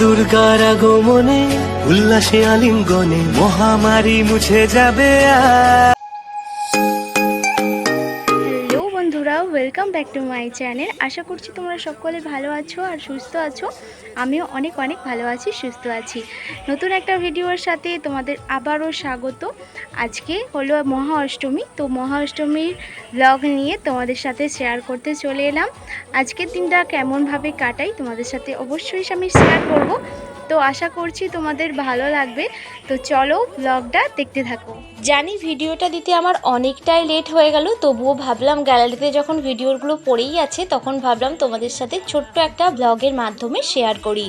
দুর্গার আগমনে উল্লাসে আলিঙ্গনে মহামারী মুছে যাবে welcome back to my channel আশা করছি তোমরা সকলে ভালো আছো আর সুস্থ আছো। আমিও অনেক অনেক ভালো আছি, সুস্থ আছি। নতুন একটা ভিডিওর সাথে তোমাদের আবারও স্বাগত। আজকে হলো মহা অষ্টমী, তো মহা অষ্টমীর ব্লগ নিয়ে তোমাদের সাথে শেয়ার করতে চলে এলাম। আজকের দিনটা কেমনভাবে কাটাই তোমাদের সাথে অবশ্যই আমি শেয়ার করব। তো আশা করছি তোমাদের ভালো লাগবে। তো চলো ব্লগটা দেখতে থাকো। জানি ভিডিওটা দিতে আমার অনেকটাই লেট হয়ে গেল, তবুও ভাবলাম গ্যালারিতে যখন ভিডিওগুলো পড়েই আছে, তখন ভাবলাম তোমাদের সাথে ছোট্ট একটা ব্লগের মাধ্যমে শেয়ার করি।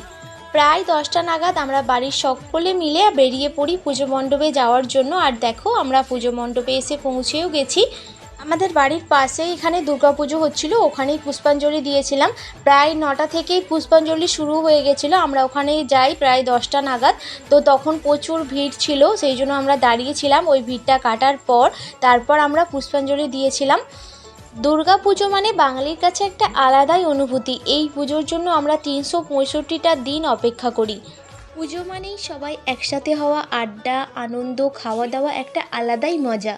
প্রায় দশটা নাগাদ আমরা বাড়ির সকলে মিলে বেরিয়ে পড়ি পুজো মণ্ডপে যাওয়ার জন্য। আর দেখো, আমরা পুজো মণ্ডপে এসে পৌঁছেও গেছি। আমাদের বাড়ির পাশে এখানে দুর্গা পুজো হচ্ছিল, ওখানেই পুষ্পাঞ্জলি দিয়েছিলাম। প্রায় নটা থেকেই পুষ্পাঞ্জলি শুরু হয়ে গেছিল, আমরা ওখানে যাই প্রায় দশটা নাগাদ। তো তখন প্রচুর ভিড় ছিল, সেই জন্য আমরা দাঁড়িয়েছিলাম ওই ভিড়টা কাটার পর, তারপর আমরা পুষ্পাঞ্জলি দিয়েছিলাম। দুর্গা পুজো মানে বাঙালির কাছে একটা আলাদাই অনুভূতি, এই পুজোর জন্য আমরা তিনশো পঁয়ষট্টিটা দিন অপেক্ষা করি। পুজো মানেই সবাই একসাথে হওয়া, আড্ডা, আনন্দ খাওয়া দাওয়া একটা আলাদাই মজা।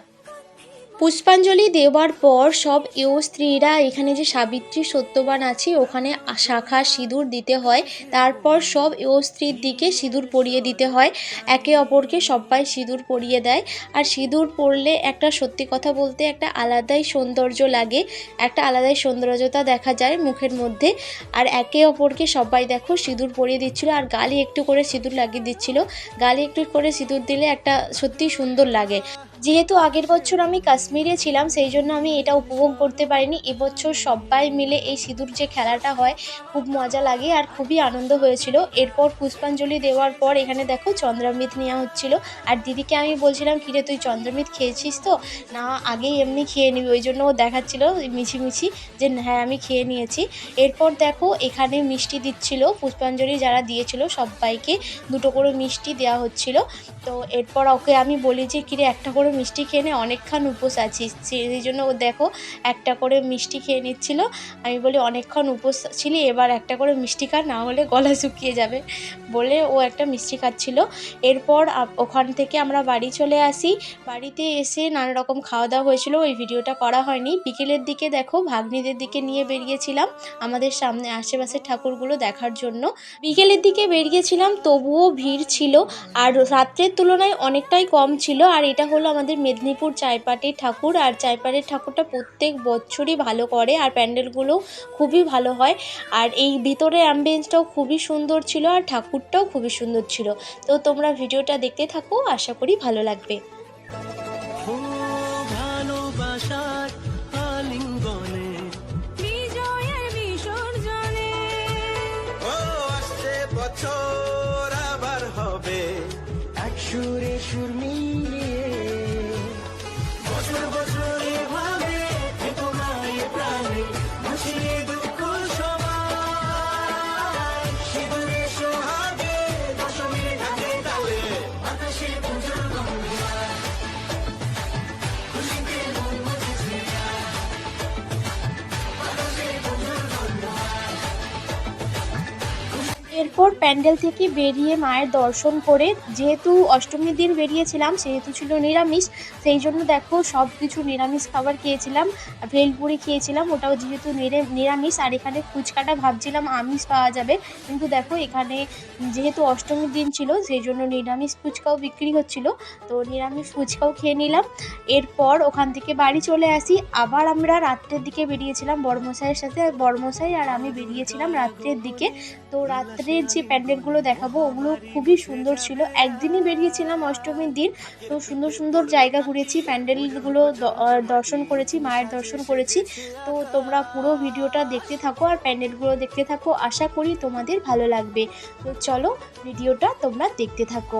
পুষ্পাঞ্জলি দেওয়ার পর সব এও স্ত্রীরা এখানে যে সাবিত্রী সত্যবান আছে, ওখানে শাখা সিঁদুর দিতে হয়। তারপর সব এও স্ত্রীর দিকে সিঁদুর পরিয়ে দিতে হয়। একে অপরকে সবাই সিঁদুর পরিয়ে দেয়। আর সিঁদুর পরলে একটা সত্যি কথা বলতে একটা আলাদাই সৌন্দর্য লাগে। একটা আলাদাই সৌন্দর্যতা দেখা যায় মুখের মধ্যে। আর একে অপরকে সবাই দেখো সিঁদুর পরিয়ে দিচ্ছিল আর গালে একটু করে সিঁদুর লাগিয়ে দিচ্ছিল। গালে একটু করে সিঁদুর দিলে একটা সত্যি সুন্দর লাগে। যেহেতু আগের বছর আমি কাশ্মীরে ছিলাম, সেই জন্য আমি এটা উপভোগ করতে পারিনি। এবছর সবাই মিলে এই সিঁদুর যে খেলাটা হয়, খুব মজা লাগে আর খুবই আনন্দ হয়েছিল। এরপর পুষ্পাঞ্জলি দেওয়ার পর এখানে দেখো চন্দ্রামৃত নেওয়া হচ্ছিল। আর দিদিকে আমি বলছিলাম, কিরে, তুই চন্দ্রামৃত খেয়েছিস তো? না, আগেই এমনি খেয়ে নিবি। ওই জন্য ও দেখাচ্ছিল মিছিমিছি যে হ্যাঁ আমি খেয়ে নিয়েছি। এরপর দেখো এখানে মিষ্টি দিচ্ছিল, পুষ্পাঞ্জলি যারা দিয়েছিল সবাইকে। দুটো করে মিষ্টি দেওয়া হচ্ছিল। তো এরপর ওকে আমি বলি যে, কিরে, একটা করে মিষ্টি খেয়ে নে, অনেকক্ষণ উপোস আছিস। সেই জন্য ও দেখো একটা করে মিষ্টি খেয়ে নিচ্ছিল। আমি বলি, অনেকক্ষণ উপোস ছিলি, এবার একটা করে মিষ্টি খা, না হলে গলা শুকিয়ে যাবে। বলে ও একটা মিষ্টি খাচ্ছিল। এরপর ওখান থেকে আমরা বাড়ি চলে আসি। বাড়িতে এসে নানা রকম খাওয়া দাওয়া হয়েছিল। ওই ভিডিওটা করা হয়নি। বিকেলের দিকে দেখো, ভাগ্নিদের দিকে নিয়ে বেরিয়েছিলাম আমাদের সামনে আশেপাশের ঠাকুরগুলো দেখার জন্য। বিকেলের দিকে বেরিয়েছিলাম, তবুও ভিড় ছিল। আর রাত্রের তুলনায় অনেকটাই কম ছিল। আর এটা হলো আমাদের মেদিনীপুর চাইপাটির ঠাকুর। আর চাইপাটির ঠাকুরটা প্রত্যেক বছরই ভালো করে, আর প্যান্ডেলগুলো খুবই ভালো হয়। আর এই ভিতরে অ্যাম্বিয়েন্সটাও খুবই সুন্দর ছিল, আর ঠাকুরটাও খুবই সুন্দর ছিল। তো তোমরা ভিডিওটা দেখতে থাকো, আশা করি ভালো লাগবে। এরপর প্যান্ডেল থেকে বেরিয়ে মায়ের দর্শন করে যেহেতু অষ্টমীর দিন বেরিয়েছিলাম, সেহেতু ছিল নিরামিষ, সেই জন্য দেখো সব কিছু নিরামিষ খাবার খেয়েছিলাম, ভেলপুরি খেয়েছিলাম, ওটাও যেহেতু নিরে- নিরামিষ, আর এখানে ফুচকাটা ভাবছিলাম আমিষ পাওয়া যাবে, কিন্তু দেখো এখানে যেহেতু অষ্টমীর দিন ছিল, সেই জন্য নিরামিষ ফুচকাও বিক্রি হচ্ছিল, তো নিরামিষ ফুচকাও খেয়ে নিলাম। এরপর ওখান থেকে বাড়ি চলে আসি, আবার আমরা রাত্রের দিকে বেরিয়েছিলাম বড়মশাইয়ের সাথে আর বড়মশাই আর আমি বেরিয়েছিলাম রাত্রের দিকে, তো রাত্রের যে প্যান্ডেলগুলো দেখাবো, ওগুলো খুবই সুন্দর ছিল। একদিনই বেরিয়েছিলাম অষ্টমীর দিন, তো সুন্দর সুন্দর জায়গা ঘুরেছি, প্যান্ডেলগুলো দর্শন করেছি, মায়ের দর্শন করেছি। তো তোমরা পুরো ভিডিওটা দেখতে থাকো আর প্যান্ডেলগুলো দেখতে থাকো। আশা করি তোমাদের ভালো লাগবে। তো চলো ভিডিওটা তোমরা দেখতে থাকো।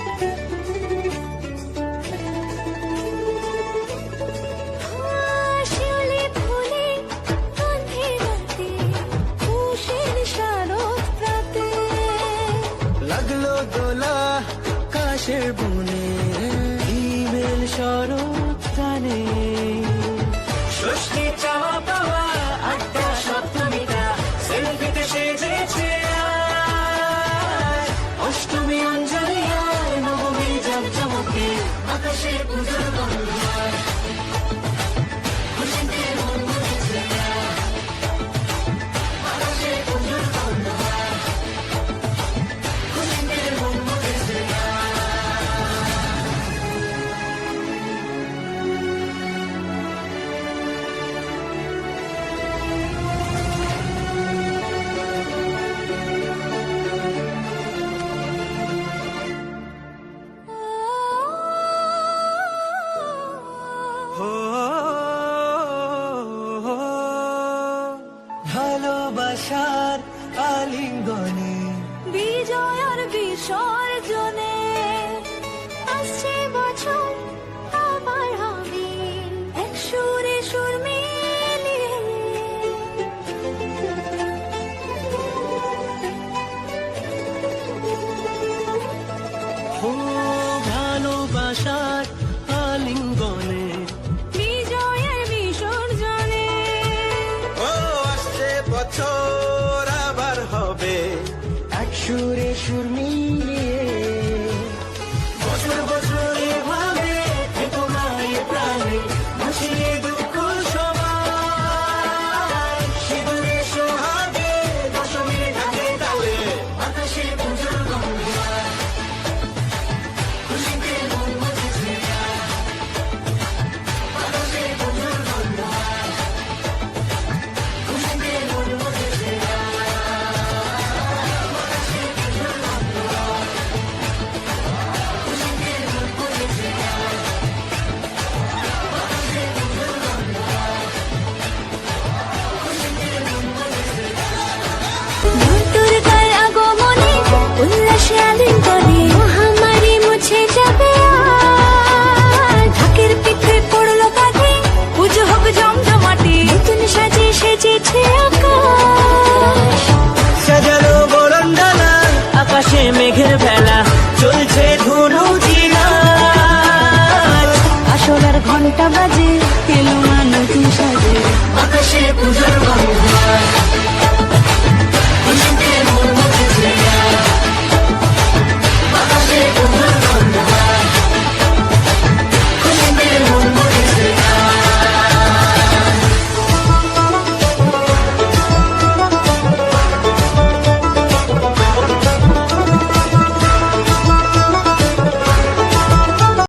আলিঙ্গনে বিজয়ার বিসর্জনে আকাশে মেঘের বেলা চলছে ধুনু জিনা আসলার ঘণ্টা